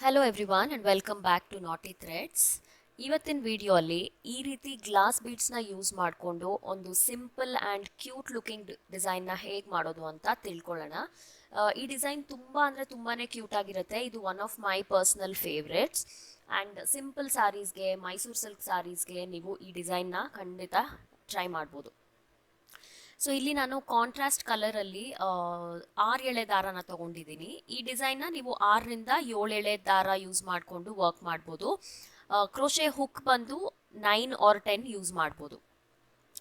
Hello everyone and welcome back to naughty threads ಇವತ್ತಿನ video ಅಲ್ಲಿ ಈ ರೀತಿ ಗ್ಲಾಸ್ ಬೀಡ್ಸ್ನ ಯೂಸ್ ಮಾಡಿಕೊಂಡು ಒಂದು ಸಿಂಪಲ್ ಆ್ಯಂಡ್ ಕ್ಯೂಟ್ ಲುಕಿಂಗ್ ಡಿಸೈನ್ನ ಹೇಗೆ ಮಾಡೋದು ಅಂತ ತಿಳ್ಕೊಳ್ಳೋಣ. ಈ ಡಿಸೈನ್ ತುಂಬ ಅಂದರೆ ತುಂಬಾ ಕ್ಯೂಟ್ ಆಗಿರುತ್ತೆ. ಇದು one of my personal favourites and simple ಸ್ಯಾರೀಸ್ಗೆ Mysuru silk ಸ್ಯಾರೀಸ್ಗೆ ನೀವು ಈ ಡಿಸೈನ್ನ ಖಂಡಿತ ಟ್ರೈ ಮಾಡ್ಬೋದು. ಸೊ ಇಲ್ಲಿ ನಾನು ಕಾಂಟ್ರಾಸ್ಟ್ ಕಲರಲ್ಲಿ ಆರು ಎಳೆ ದಾರನ ತಗೊಂಡಿದ್ದೀನಿ. ಈ ಡಿಸೈನ್ನ ನೀವು ಆರರಿಂದ ಏಳು ಎಳೆ ದಾರ ಯೂಸ್ ಮಾಡಿಕೊಂಡು ವರ್ಕ್ ಮಾಡ್ಬೋದು. ಕ್ರೋಶೆ ಹುಕ್ ಬಂದು ನೈನ್ ಆರ್ ಟೆನ್ ಯೂಸ್ ಮಾಡ್ಬೋದು.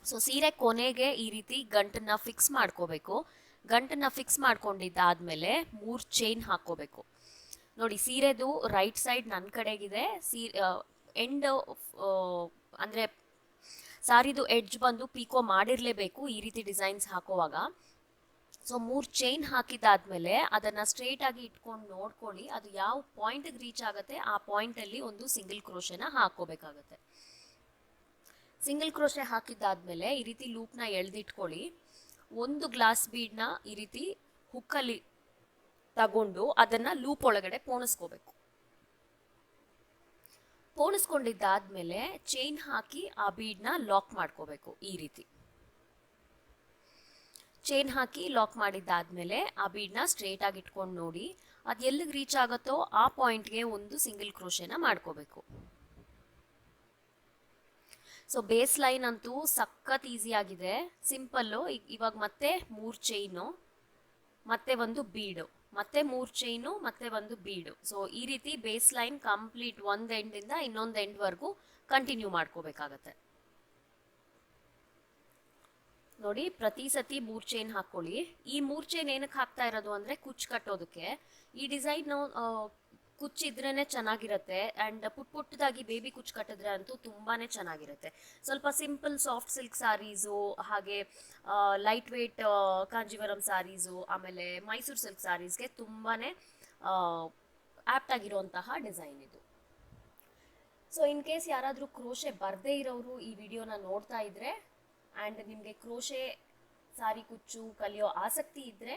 ಸೊ ಸೀರೆ ಕೊನೆಗೆ ಈ ರೀತಿ ಗಂಟನ್ನ ಫಿಕ್ಸ್ ಮಾಡ್ಕೋಬೇಕು. ಗಂಟನ್ನ ಫಿಕ್ಸ್ ಮಾಡ್ಕೊಂಡಿದ್ದಾದ್ಮೇಲೆ ಮೂರು ಚೈನ್ ಹಾಕ್ಕೋಬೇಕು. ನೋಡಿ, ಸೀರೆದು ರೈಟ್ ಸೈಡ್ ನನ್ನ ಕಡೆಗಿದೆ. ಸೀ ಎಂಡ್ ಅಂದರೆ ಸಾರಿದು ಎಡ್ಜ್ ಬಂದು ಪೀಕೋ ಮಾಡಿರಲೇಬೇಕು ಈ ರೀತಿ ಡಿಸೈನ್ಸ್ ಹಾಕುವಾಗ. ಸೊ ಮೂರು ಚೈನ್ ಹಾಕಿದ್ದಾದ್ಮೇಲೆ ಅದನ್ನು ಸ್ಟ್ರೇಟ್ ಆಗಿ ಇಟ್ಕೊಂಡು ನೋಡ್ಕೊಳ್ಳಿ, ಅದು ಯಾವ ಪಾಯಿಂಟ್ಗೆ ರೀಚ್ ಆಗುತ್ತೆ ಆ ಪಾಯಿಂಟಲ್ಲಿ ಒಂದು ಸಿಂಗಲ್ ಕ್ರೋಶೆನ ಹಾಕೋಬೇಕಾಗತ್ತೆ ಸಿಂಗಲ್ ಕ್ರೋಶೆ ಹಾಕಿದ್ದಾದ್ಮೇಲೆ ಈ ರೀತಿ ಲೂಪ್ನ ಎಳೆದಿಟ್ಕೊಳ್ಳಿ. ಒಂದು ಗ್ಲಾಸ್ ಬೀಡ್ನ ಈ ರೀತಿ ಹುಕ್ಕಲ್ಲಿ ತಗೊಂಡು ಅದನ್ನ ಲೂಪ್ ಒಳಗಡೆ ಪೋಣಿಸ್ಕೋಬೇಕು. ಪೋಣಿಸ್ಕೊಂಡಿದ್ದಾದ್ಮೇಲೆ ಚೈನ್ ಹಾಕಿ ಆ ಬೀಡ್ನ ಲಾಕ್ ಮಾಡ್ಕೋಬೇಕು ಈ ರೀತಿ. ಚೈನ್ ಹಾಕಿ ಲಾಕ್ ಮಾಡಿದ್ದಾದ್ಮೇಲೆ ಆ ಬೀಡ್ನ ಸ್ಟ್ರೇಟ್ ಆಗಿ ಇಟ್ಕೊಂಡು ನೋಡಿ ಅದು ಎಲ್ಲಿಗೆ ರೀಚ್ ಆಗುತ್ತೋ ಆ ಪಾಯಿಂಟ್ಗೆ ಒಂದು ಸಿಂಗಲ್ ಕ್ರೋಶೆನ ಮಾಡ್ಕೋಬೇಕು. ಸೊ ಬೇಸ್ ಲೈನ್ ಅಂತೂ ಸಖತ್ ಈಸಿ ಆಗಿದೆ. ಸಿಂಪಲ್ಲು ಇವಾಗ ಮತ್ತೆ ಮೂರು ಚೈನು ಮತ್ತೆ ಒಂದು ಬೀಡು ಮತ್ತೆ ಮೂರು ಚೈನು ಮತ್ತೆ ಒಂದು ಬೀಡು ಸೊ ಈ ರೀತಿ ಬೇಸ್ ಲೈನ್ ಕಂಪ್ಲೀಟ್ ಒಂದು ಎಂಡಿಂದ ಇನ್ನೊಂದು ಎಂಡ್ವರೆಗೂ ಕಂಟಿನ್ಯೂ ಮಾಡ್ಕೋಬೇಕಾಗತ್ತೆ. ನೋಡಿ, ಪ್ರತಿ ಸತಿ ಮೂರ್ ಚೈನ್ ಹಾಕೊಳ್ಳಿ. ಈ ಮೂರ್ ಚೈನ್ ಏನಕ್ಕೆ ಹಾಕ್ತಾ ಇರೋದು ಅಂದ್ರೆ ಕುಚ್ ಕಟ್ಟೋದಕ್ಕೆ. ಈ ಡಿಸೈನ್ ಕುಚ್ಚಿದ್ರೇನೆ ಚೆನ್ನಾಗಿರುತ್ತೆ ಅಂಡ್ ಪುಟ್ ಪುಟ್ಟದಾಗಿ ಬೇಬಿ ಕುಚ್ ಕಟ್ಟಿದ್ರೆ ಅಂತೂ ತುಂಬಾನೇ ಚೆನ್ನಾಗಿರುತ್ತೆ. ಸ್ವಲ್ಪ ಸಿಂಪಲ್ ಸಾಫ್ಟ್ ಸಿಲ್ಕ್ ಸ್ಯಾರೀಸು ಹಾಗೆ ಲೈಟ್ ವೇಟ್ ಕಾಂಜೀವರಂ ಸಾರೀಸು, ಆಮೇಲೆ ಮೈಸೂರು ಸಿಲ್ಕ್ ಸಾರೀಸ್ಗೆ ತುಂಬಾನೇ ಆಪ್ಟ್ ಆಗಿರುವಂತಹ ಡಿಸೈನ್ ಇದು. ಸೊ ಇನ್ ಕೇಸ್ ಯಾರಾದರೂ ಕ್ರೋಶೆ ಬರದೇ ಇರೋರು ಈ ವಿಡಿಯೋನ ನೋಡ್ತಾ ಇದ್ರೆ ಆ್ಯಂಡ್ ನಿಮಗೆ ಕ್ರೋಶೆ, ಸಾರಿ ಕುಚ್ಚು ಕಲಿಯೋ ಆಸಕ್ತಿ ಇದ್ದರೆ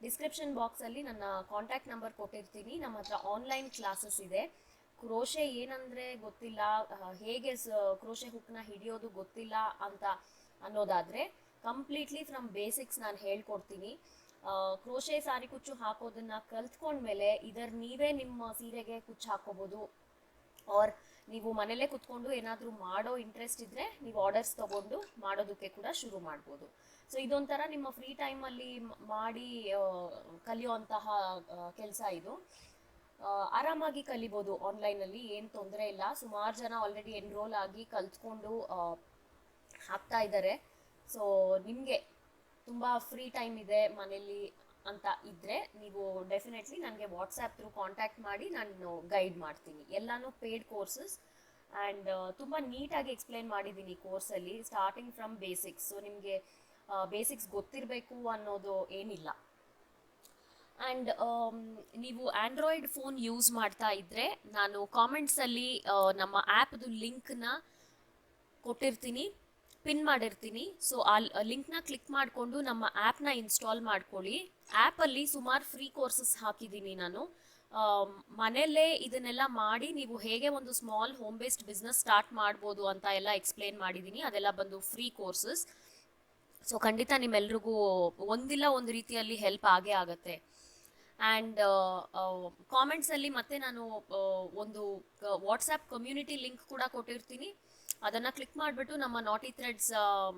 ಡಿಸ್ಕ್ರಿಪ್ಷನ್ ಬಾಕ್ಸಲ್ಲಿ ನನ್ನ ಕಾಂಟ್ಯಾಕ್ಟ್ ನಂಬರ್ ಕೊಟ್ಟಿರ್ತೀನಿ. ನಮ್ಮ ಹತ್ರ ಆನ್ಲೈನ್ ಕ್ಲಾಸಸ್ ಇದೆ. ಕ್ರೋಶೆ ಏನಂದರೆ ಗೊತ್ತಿಲ್ಲ. ಹೇಗೆ ಹೇಗೆ ಕ್ರೋಶೆ ಹುಕ್ನ ಹಿಡಿಯೋದು ಗೊತ್ತಿಲ್ಲ ಅಂತ ಅನ್ನೋದಾದರೆ ಕಂಪ್ಲೀಟ್ಲಿ ಫ್ರಮ್ ಬೇಸಿಕ್ಸ್ ನಾನು ಹೇಳ್ಕೊಡ್ತೀನಿ. ಕ್ರೋಶೆ ಸಾರಿ ಕುಚ್ಚು ಹಾಕೋದನ್ನ ಕಲ್ತ್ಕೊಂಡ್ಮೇಲೆ ಇದರ ನೀವೇ ನಿಮ್ಮ ಸೀರೆಗೆ ಕುಚ್ಚು ಹಾಕೋಬೋದು ಆರ್ ನೀವು ಮನೇಲೇ ಕುತ್ಕೊಂಡು ಏನಾದರೂ ಮಾಡೋ ಇಂಟ್ರೆಸ್ಟ್ ಇದ್ದರೆ ನೀವು ಆರ್ಡರ್ಸ್ ತಗೊಂಡು ಮಾಡೋದಕ್ಕೆ ಕೂಡ ಶುರು ಮಾಡ್ಬೋದು. ಸೊ ಇದೊಂಥರ ನಿಮ್ಮ ಫ್ರೀ ಟೈಮಲ್ಲಿ ಮಾಡಿ ಕಲಿಯುವಂತಹ ಕೆಲಸ ಇದು. ಆರಾಮಾಗಿ ಕಲಿಬೋದು ಆನ್ಲೈನಲ್ಲಿ ಏನು ತೊಂದರೆ ಇಲ್ಲ. ಸುಮಾರು ಜನ ಆಲ್ರೆಡಿ ಎನ್ರೋಲ್ ಆಗಿ ಕಲ್ತ್ಕೊಂಡು ಹಾಕ್ತಾ ಇದ್ದಾರೆ ಸೊ ನಿಮಗೆ ತುಂಬ ಫ್ರೀ ಟೈಮ್ ಇದೆ ಮನೇಲಿ ಅಂತ ಇದ್ದರೆ ನೀವು ಡೆಫಿನೆಟ್ಲಿ ನನಗೆ ವಾಟ್ಸ್ಆ್ಯಪ್ ಥ್ರೂ ಕಾಂಟ್ಯಾಕ್ಟ್ ಮಾಡಿ ನಾನು ಗೈಡ್ ಮಾಡ್ತೀನಿ. ಎಲ್ಲಾನು ಪೇಯ್ಡ್ ಕೋರ್ಸಸ್ ಆ್ಯಂಡ್ ತುಂಬ ನೀಟಾಗಿ ಎಕ್ಸ್ಪ್ಲೈನ್ ಮಾಡಿದ್ದೀನಿ ಕೋರ್ಸಲ್ಲಿ ಸ್ಟಾರ್ಟಿಂಗ್ ಫ್ರಮ್ ಬೇಸಿಕ್ಸ್ ಸೊ ನಿಮಗೆ ಬೇಸಿಕ್ಸ್ ಗೊತ್ತಿರಬೇಕು ಅನ್ನೋದು ಏನಿಲ್ಲ. ಆ್ಯಂಡ್ ನೀವು ಆಂಡ್ರಾಯ್ಡ್ ಫೋನ್ ಯೂಸ್ ಮಾಡ್ತಾ ಇದ್ದರೆ ನಾನು ಕಾಮೆಂಟ್ಸಲ್ಲಿ ನಮ್ಮ ಆ್ಯಪ್ದು ಲಿಂಕ್ನ ಕೊಟ್ಟಿರ್ತೀನಿ. ಪಿನ್ ಮಾಡಿರ್ತೀನಿ. ಸೊ ಆ ಲಿಂಕ್ನ ಕ್ಲಿಕ್ ಮಾಡಿಕೊಂಡು ನಮ್ಮ ಆ್ಯಪ್ನ ಇನ್ಸ್ಟಾಲ್ ಮಾಡ್ಕೊಳ್ಳಿ. ಆ್ಯಪಲ್ಲಿ ಸುಮಾರು ಫ್ರೀ ಕೋರ್ಸಸ್ ಹಾಕಿದ್ದೀನಿ ನಾನು. ಮನೆಯಲ್ಲೇ ಇದನ್ನೆಲ್ಲ ಮಾಡಿ ನೀವು ಹೇಗೆ ಒಂದು small home based business start ಮಾಡ್ಬೋದು ಅಂತ ಎಲ್ಲ ಎಕ್ಸ್ಪ್ಲೇನ್ ಮಾಡಿದ್ದೀನಿ. ಅದೆಲ್ಲ ಬಂದು ಫ್ರೀ ಕೋರ್ಸಸ್ ಸೊ ಖಂಡಿತ ನಿಮ್ಮೆಲ್ರಿಗೂ ಒಂದಿಲ್ಲ ಒಂದು ರೀತಿಯಲ್ಲಿ ಹೆಲ್ಪ್ ಆಗೇ ಆಗುತ್ತೆ. ಆ್ಯಂಡ್ ಕಾಮೆಂಟ್ಸಲ್ಲಿ ಮತ್ತೆ ನಾನು ಒಂದು ವಾಟ್ಸಪ್ ಕಮ್ಯುನಿಟಿ ಲಿಂಕ್ ಕೂಡ ಕೊಟ್ಟಿರ್ತೀನಿ. ಅದನ್ನು ಕ್ಲಿಕ್ ಮಾಡಿಬಿಟ್ಟು ನಮ್ಮ ನಾಟಿ ಥ್ರೆಡ್ಸ್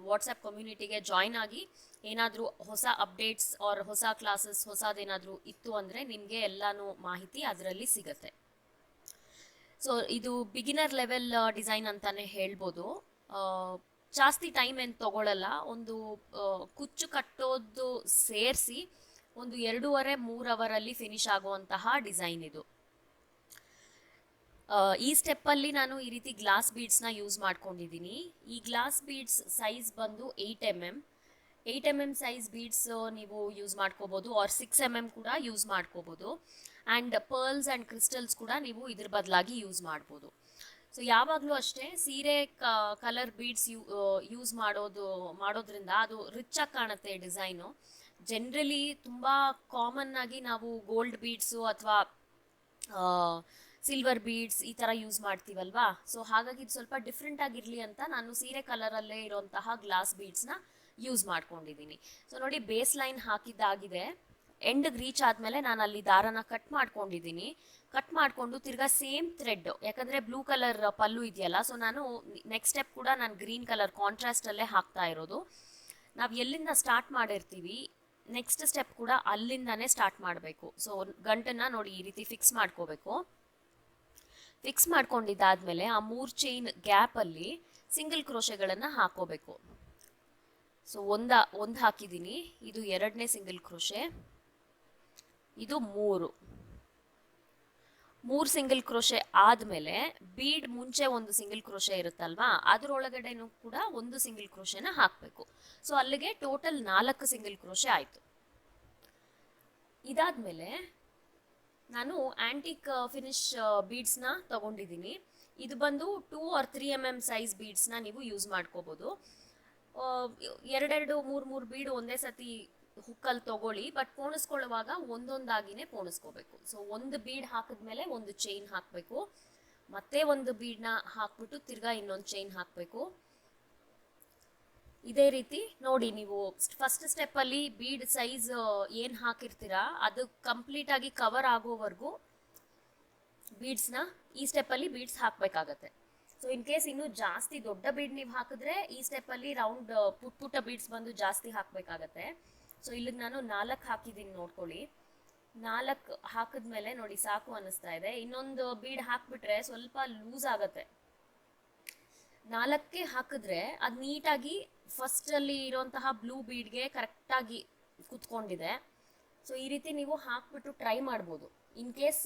ವಾಟ್ಸಪ್ ಕಮ್ಯುನಿಟಿಗೆ ಜಾಯ್ನ್ ಆಗಿ ಏನಾದರೂ ಹೊಸ ಅಪ್ಡೇಟ್ಸ್ ಆರ್ ಹೊಸ ಕ್ಲಾಸಸ್ ಹೊಸದೇನಾದರೂ ಇತ್ತು ಅಂದರೆ ನಿಮಗೆ ಎಲ್ಲಾನು ಮಾಹಿತಿ ಅದರಲ್ಲಿ ಸಿಗತ್ತೆ. ಸೊ ಇದು ಬಿಗಿನರ್ ಲೆವೆಲ್ ಡಿಸೈನ್ ಅಂತಾನೆ ಹೇಳ್ಬೋದು. ಜಾಸ್ತಿ ಟೈಮ್ ಏನು ತಗೊಳ್ಳಲ್ಲ ಒಂದು ಕುಚ್ಚು ಕಟ್ಟೋದು ಸೇರಿಸಿ ಒಂದು ಎರಡೂವರೆ ಮೂರು ಅವರಲ್ಲಿ ಫಿನಿಶ್ ಆಗುವಂತಹ ಡಿಸೈನ್ ಇದು. ಈ ಸ್ಟೆಪ್ಪಲ್ಲಿ ನಾನು ಈ ರೀತಿ ಗ್ಲಾಸ್ ಬೀಡ್ಸ್ನ ಯೂಸ್ ಮಾಡ್ಕೊಂಡಿದ್ದೀನಿ. ಈ ಗ್ಲಾಸ್ ಬೀಡ್ಸ್ ಸೈಜ್ ಬಂದು eight M M eight M M size beads ನೀವು ಯೂಸ್ ಮಾಡ್ಕೋಬೋದು ಆರ್ ಸಿಕ್ಸ್ ಎಂ ಎಂ ಕೂಡ ಯೂಸ್ ಮಾಡ್ಕೋಬೋದು. ಅಂಡ್ ಪರ್ಲ್ಸ್ ಆ್ಯಂಡ್ ಕ್ರಿಸ್ಟಲ್ಸ್ ಕೂಡ ನೀವು ಇದ್ರ ಬದಲಾಗಿ ಯೂಸ್ ಮಾಡ್ಬೋದು. ಸೊ ಯಾವಾಗಲೂ ಅಷ್ಟೇ ಸೀರೆ ಕಲರ್ ಬೀಡ್ಸ್ ಯೂಸ್ ಮಾಡೋದು, ಮಾಡೋದ್ರಿಂದ ಅದು ರಿಚ್ ಆಗಿ ಕಾಣುತ್ತೆ ಡಿಸೈನು. ಜನರಲಿ ತುಂಬ ಕಾಮನ್ ಆಗಿ ನಾವು ಗೋಲ್ಡ್ ಬೀಡ್ಸು ಅಥವಾ ಸಿಲ್ವರ್ ಬೀಡ್ಸ್ ಈ ಥರ ಯೂಸ್ ಮಾಡ್ತೀವಲ್ವಾ? ಸೊ ಹಾಗಾಗಿ ಇದು ಸ್ವಲ್ಪ ಡಿಫ್ರೆಂಟ್ ಆಗಿರಲಿ ಅಂತ ನಾನು ಸೀರೆ ಕಲರಲ್ಲೇ ಇರುವಂತಹ ಗ್ಲಾಸ್ ಬೀಡ್ಸ್ನ ಯೂಸ್ ಮಾಡ್ಕೊಂಡಿದ್ದೀನಿ. ಸೊ ನೋಡಿ ಬೇಸ್ ಲೈನ್ ಹಾಕಿದ್ದಾಗಿದೆ. ಎಂಡ್ಗೆ ರೀಚ್ ಆದಮೇಲೆ ನಾನು ಅಲ್ಲಿ ದಾರನ ಕಟ್ ಮಾಡ್ಕೊಂಡಿದ್ದೀನಿ. ಕಟ್ ಮಾಡಿಕೊಂಡು ತಿರ್ಗಾ ಸೇಮ್ ಥ್ರೆಡ್ ಯಾಕಂದರೆ ಬ್ಲೂ ಕಲರ್ ಪಲ್ಲು ಇದೆಯಲ್ಲ ಸೊ ನಾನು ನೆಕ್ಸ್ಟ್ ಸ್ಟೆಪ್ ಕೂಡ ನಾನು ಗ್ರೀನ್ ಕಲರ್ ಕಾಂಟ್ರಾಸ್ಟಲ್ಲೇ ಹಾಕ್ತಾ ಇರೋದು. ನಾವು ಎಲ್ಲಿಂದ ಸ್ಟಾರ್ಟ್ ಮಾಡಿರ್ತೀವಿ ನೆಕ್ಸ್ಟ್ ಸ್ಟೆಪ್ ಕೂಡ ಅಲ್ಲಿಂದಾನೇ ಸ್ಟಾರ್ಟ್ ಮಾಡಬೇಕು. ಸೊ ಗಂಟನ್ನ ನೋಡಿ ಈ ರೀತಿ ಫಿಕ್ಸ್ ಮಾಡ್ಕೋಬೇಕು. ಫಿಕ್ಸ್ ಮಾಡ್ಕೊಂಡಿದ್ದಾದ್ಮೇಲೆ ಆ ಮೂರು ಚೈನ್ ಗ್ಯಾಪಲ್ಲಿ ಸಿಂಗಲ್ ಕ್ರೋಶೆಗಳನ್ನು ಹಾಕೋಬೇಕು. ಸೊ ಒಂದ, ಒಂದು ಹಾಕಿದ್ದೀನಿ. ಇದು ಎರಡನೇ ಸಿಂಗಲ್ ಕ್ರೋಶೆ ಇದು ಮೂರು. ಮೂರು ಸಿಂಗಲ್ ಕ್ರೋಶೆ ಆದಮೇಲೆ ಬೀಡ್ ಮುಂಚೆ ಒಂದು ಸಿಂಗಲ್ ಕ್ರೋಶೆ ಇರುತ್ತಲ್ವಾ, ಅದರೊಳಗಡೆನೂ ಕೂಡ ಒಂದು ಸಿಂಗಲ್ ಕ್ರೋಶೆನ ಹಾಕಬೇಕು. ಸೊ ಅಲ್ಲಿಗೆ ಟೋಟಲ್ ನಾಲ್ಕು ಸಿಂಗಲ್ ಕ್ರೋಶೆ ಆಯಿತು. ಇದಾದ್ಮೇಲೆ ನಾನು ಆಂಟಿಕ್ ಫಿನಿಶ್ ಬೀಡ್ಸ್ನ ತಗೊಂಡಿದ್ದೀನಿ. ಇದು ಬಂದು two or three M M size ಬೀಡ್ಸ್ನ ನೀವು ಯೂಸ್ ಮಾಡ್ಕೋಬೋದು. ಎರಡೆರಡು, ಮೂರು ಮೂರು ಬೀಡು ಒಂದೇ ಸತಿ ಹುಕ್ಕಲ್ಲಿ ತಗೊಳ್ಳಿ ಬಟ್ ಪೋಣಿಸ್ಕೊಳ್ಳುವಾಗ ಒಂದೊಂದಾಗಿನೇ ಪೋಣಿಸ್ಕೋಬೇಕು. ಸೊ ಒಂದು ಬೀಡ್ ಹಾಕಿದ್ಮೇಲೆ ಒಂದು ಚೈನ್ ಹಾಕಬೇಕು. ಮತ್ತೆ ಒಂದು ಬೀಡ್ನ ಹಾಕ್ಬಿಟ್ಟು ತಿರ್ಗಾ ಇನ್ನೊಂದು ಚೈನ್ ಹಾಕಬೇಕು. ಇದೇ ರೀತಿ ನೋಡಿ ನೀವು ಫಸ್ಟ್ ಸ್ಟೆಪ್ಪಲ್ಲಿ ಬೀಡ್ ಸೈಜ್ ಏನು ಹಾಕಿರ್ತೀರಾ, ಅದು ಕಂಪ್ಲೀಟ್ ಆಗಿ ಕವರ್ ಆಗೋವರೆಗೂ ಬೀಡ್ಸ್ನ ಈ ಸ್ಟೆಪ್ಪಲ್ಲಿ ಬೀಡ್ಸ್ ಹಾಕ್ಬೇಕಾಗತ್ತೆ. ಸೊ ಇನ್ ಕೇಸ್ ಇನ್ನು ಜಾಸ್ತಿ ದೊಡ್ಡ ಬೀಡ್ ನೀವು ಹಾಕಿದ್ರೆ ಈ ಸ್ಟೆಪ್ಪಲ್ಲಿ ರೌಂಡ್ ಪುಟ್ ಪುಟ್ಟ ಬೀಡ್ಸ್ ಬಂದು ಜಾಸ್ತಿ ಹಾಕ್ಬೇಕಾಗತ್ತೆ. ಸೊ ಇಲ್ಲಿಗೆ ನಾನು ನಾಲ್ಕು ಹಾಕಿದ್ದೀನಿ ನೋಡ್ಕೊಳ್ಳಿ. ನಾಲ್ಕು ಹಾಕಿದ್ಮೇಲೆ ನೋಡಿ ಸಾಕು ಅನಿಸ್ತಾ ಇದೆ. ಇನ್ನೊಂದು ಬೀಡ್ ಹಾಕ್ಬಿಟ್ರೆ ಸ್ವಲ್ಪ ಲೂಸ್ ಆಗತ್ತೆ. ನಾಲ್ಕಕ್ಕೆ ಹಾಕಿದ್ರೆ ಅದು ನೀಟಾಗಿ ಫಸ್ಟಲ್ಲಿ ಇರುವಂತಹ ಬ್ಲೂ ಬೀಡ್ಗೆ ಕರೆಕ್ಟಾಗಿ ಕುತ್ಕೊಂಡಿದೆ. ಸೊ, ಈ ರೀತಿ ನೀವು ಹಾಕ್ಬಿಟ್ಟು ಟ್ರೈ ಮಾಡ್ಬೋದು. ಇನ್ ಕೇಸ್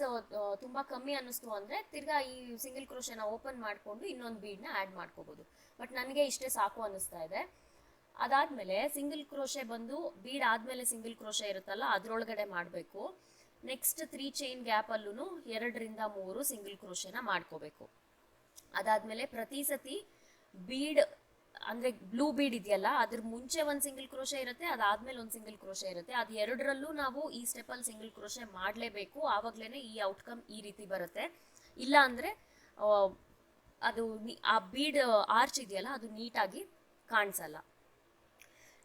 ತುಂಬ ಕಮ್ಮಿ ಅನ್ನಿಸ್ತು ಅಂದರೆ ತಿರ್ಗಾ ಈ ಸಿಂಗಲ್ ಕ್ರೋಶನ ಓಪನ್ ಮಾಡಿಕೊಂಡು ಇನ್ನೊಂದು ಬೀಡ್ನ ಆ್ಯಡ್ ಮಾಡ್ಕೋಬೋದು. ಬಟ್ ನನಗೆ ಇಷ್ಟೇ ಸಾಕು ಅನ್ನಿಸ್ತಾ ಇದೆ. ಅದಾದಮೇಲೆ ಸಿಂಗಲ್ ಕ್ರೋಶೆ ಬಂದು ಬೀಡ್ ಆದಮೇಲೆ ಸಿಂಗಲ್ ಕ್ರೋಶೆ ಇರುತ್ತಲ್ಲ, ಅದರೊಳಗಡೆ ಮಾಡಬೇಕು. ನೆಕ್ಸ್ಟ್ ತ್ರೀ ಚೈನ್ ಗ್ಯಾಪಲ್ಲೂ ಎರಡರಿಂದ ಮೂರು ಸಿಂಗಲ್ ಕ್ರೋಶೆನ ಮಾಡ್ಕೋಬೇಕು. ಅದಾದಮೇಲೆ ಪ್ರತಿ ಸತಿ ಬೀಡ್ ಅಂದರೆ ಬ್ಲೂ ಬೀಡ್ ಇದೆಯಲ್ಲ, ಅದ್ರ ಮುಂಚೆ ಒಂದು ಸಿಂಗಲ್ ಕ್ರೋಶೆ ಇರುತ್ತೆ, ಅದಾದ್ಮೇಲೆ ಒಂದು ಸಿಂಗಲ್ ಕ್ರೋಶೆ ಇರುತ್ತೆ. ಅದು ಎರಡರಲ್ಲೂ ನಾವು ಈ ಸ್ಟೆಪ್ಪಲ್ಲಿ ಸಿಂಗಲ್ ಕ್ರೋಶೆ ಮಾಡಲೇಬೇಕು. ಆವಾಗಲೇ ಈ ಔಟ್ಕಮ್ ಈ ರೀತಿ ಬರುತ್ತೆ. ಇಲ್ಲ ಅಂದರೆ ಅದು ಆ ಬೀಡ್ ಆರ್ಚ್ ಇದೆಯಲ್ಲ, ಅದು ನೀಟಾಗಿ ಕಾಣಿಸಲ್ಲ.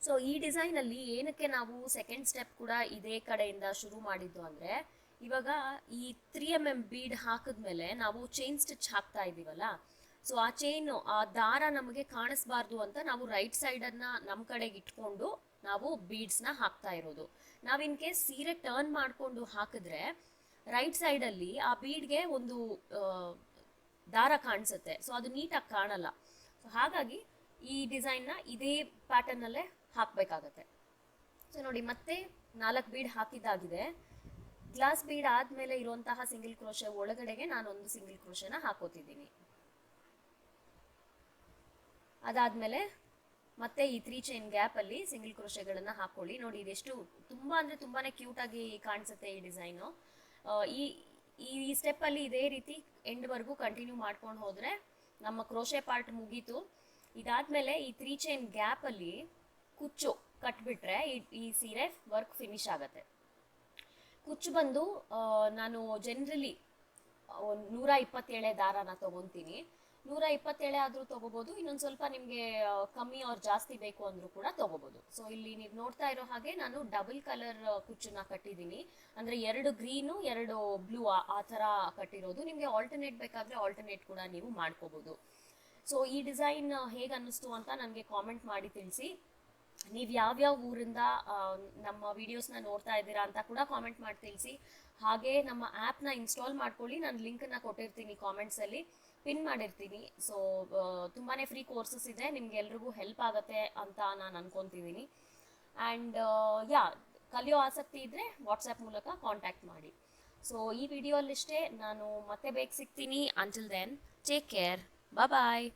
ಸೊ ಈ ಡಿಸೈನಲ್ಲಿ ಏನಕ್ಕೆ ನಾವು ಸೆಕೆಂಡ್ ಸ್ಟೆಪ್ ಕೂಡ ಇದೇ ಕಡೆಯಿಂದ ಶುರು ಮಾಡಿದ್ದು ಅಂದರೆ, ಇವಾಗ ಈ ತ್ರೀ ಎಂ ಎಂ ಬೀಡ್ ಹಾಕಿದ್ಮೇಲೆ ನಾವು ಚೈನ್ ಸ್ಟಿಚ್ ಹಾಕ್ತಾ ಇದ್ದೀವಲ್ಲ ಸೊ ಆ ಚೈನ್ ಆ ದಾರ ನಮಗೆ ಕಾಣಿಸ್ಬಾರ್ದು ಅಂತ ನಾವು ರೈಟ್ ಸೈಡನ್ನು ನಮ್ಮ ಕಡೆಗೆ ಇಟ್ಕೊಂಡು ನಾವು ಬೀಡ್ಸ್ನ ಹಾಕ್ತಾ ಇರೋದು. ನಾವು ಇನ್ ಕೇಸ್ ಸೀರೆ ಟರ್ನ್ ಮಾಡಿಕೊಂಡು ಹಾಕಿದ್ರೆ ರೈಟ್ ಸೈಡಲ್ಲಿ ಆ ಬೀಡ್ಗೆ ಒಂದು ದಾರ ಕಾಣಿಸುತ್ತೆ. ಸೊ ಅದು ನೀಟಾಗಿ ಕಾಣಲ್ಲ. ಸೊ ಹಾಗಾಗಿ ಈ ಡಿಸೈನ್ನ ಇದೇ ಪ್ಯಾಟರ್ನಲ್ಲೇ ಹಾಕ್ಬೇಕಾಗತ್ತೆ. ಸೊ ನೋಡಿ ಮತ್ತೆ ನಾಲ್ಕು ಬೀಡ್ ಹಾಕಿದ್ದಾಗಿದೆ. ಗ್ಲಾಸ್ ಬೀಡ್ ಆದ್ಮೇಲೆ ಇರುವಂತಹ ಸಿಂಗಲ್ ಕ್ರೋಶೆ ಒಳಗಡೆಗೆ ನಾನೊಂದು ಸಿಂಗಲ್ ಕ್ರೋಶನ ಹಾಕೋತಿದ್ದೀನಿ. ಅದಾದಮೇಲೆ ಮತ್ತೆ ಈ ತ್ರೀ ಚೈನ್ ಗ್ಯಾಪಲ್ಲಿ ಸಿಂಗಲ್ ಕ್ರೋಶೆಗಳನ್ನು ಹಾಕೊಳ್ಳಿ. ನೋಡಿ, ಇದೆಷ್ಟು ತುಂಬ ಅಂದರೆ ತುಂಬಾ ಕ್ಯೂಟಾಗಿ ಕಾಣಿಸುತ್ತೆ ಈ ಡಿಸೈನು ಈ ಈ ಸ್ಟೆಪ್ಪಲ್ಲಿ ಇದೇ ರೀತಿ ಎಂಡ್ವರೆಗೂ ಕಂಟಿನ್ಯೂ ಮಾಡ್ಕೊಂಡು ಹೋದರೆ ನಮ್ಮ ಕ್ರೋಶೆ ಪಾರ್ಟ್ ಮುಗೀತು. ಇದಾದಮೇಲೆ ಈ ತ್ರೀ ಚೈನ್ ಗ್ಯಾಪಲ್ಲಿ ಕುಚ್ಚು ಕಟ್ಬಿಟ್ರೆ ಈ ಈ ಸೀರೆ ವರ್ಕ್ ಫಿನಿಶ್ ಆಗುತ್ತೆ. ಕುಚ್ಚು ಬಂದು ನಾನು ಜನರಲಿ ನೂರ ಇಪ್ಪತ್ತೇಳೆ ದಾರಾನ ತೊಗೊತೀನಿ. ನೂರ ಇಪ್ಪತ್ತೇಳೆ ಆದರೂ ತಗೋಬೋದು, ಇನ್ನೊಂದು ಸ್ವಲ್ಪ ನಿಮಗೆ ಕಮ್ಮಿ ಅವ್ರು ಜಾಸ್ತಿ ಬೇಕು ಅಂದರೂ ಕೂಡ ತಗೋಬಹುದು ಸೊ ಇಲ್ಲಿ ನೀವು ನೋಡ್ತಾ ಇರೋ ಹಾಗೆ ನಾನು ಡಬಲ್ ಕಲರ್ ಕುಚ್ಚನ್ನ ಕಟ್ಟಿದ್ದೀನಿ. ಅಂದರೆ ಎರಡು ಗ್ರೀನು ಎರಡು ಬ್ಲೂ ಆ ಥರ ಕಟ್ಟಿರೋದು. ನಿಮಗೆ ಆಲ್ಟರ್ನೇಟ್ ಬೇಕಾದರೆ ಆಲ್ಟರ್ನೇಟ್ ಕೂಡ ನೀವು ಮಾಡ್ಕೋಬೋದು. ಸೊ ಈ ಡಿಸೈನ್ ಹೇಗೆ ಅನ್ನಿಸ್ತು ಅಂತ ನನಗೆ ಕಾಮೆಂಟ್ ಮಾಡಿ ತಿಳಿಸಿ. ನೀವು ಯಾವ್ಯಾವ ಊರಿಂದ ನಮ್ಮ ವಿಡಿಯೋಸ್ನ ನೋಡ್ತಾ ಇದ್ದೀರಾ ಅಂತ ಕೂಡ ಕಾಮೆಂಟ್ ಮಾಡಿ ತಿಳಿಸಿ. ಹಾಗೆ ನಮ್ಮ ಆ್ಯಪ್ನ ಇನ್ಸ್ಟಾಲ್ ಮಾಡ್ಕೊಳ್ಳಿ. ನಾನು ಲಿಂಕನ್ನು ಕೊಟ್ಟಿರ್ತೀನಿ ಕಾಮೆಂಟ್ಸಲ್ಲಿ ಪಿನ್ ಮಾಡಿರ್ತೀನಿ. ಸೊ ತುಂಬಾ ಫ್ರೀ ಕೋರ್ಸಸ್ ಇದೆ. ನಿಮ್ಗೆ ಎಲ್ರಿಗೂ ಹೆಲ್ಪ್ ಆಗುತ್ತೆ ಅಂತ ನಾನು ಅನ್ಕೊತಿದ್ದೀನಿ ಆ್ಯಂಡ್ ಯಾ ಕಲಿಯೋ ಆಸಕ್ತಿ ಇದ್ದರೆ ವಾಟ್ಸಪ್ ಮೂಲಕ ಕಾಂಟ್ಯಾಕ್ಟ್ ಮಾಡಿ. ಸೊ ಈ ವಿಡಿಯೋಲಿಷ್ಟೇ ನಾನು ಮತ್ತೆ ಬೇಗ ಸಿಗ್ತೀನಿ. Until then take care bye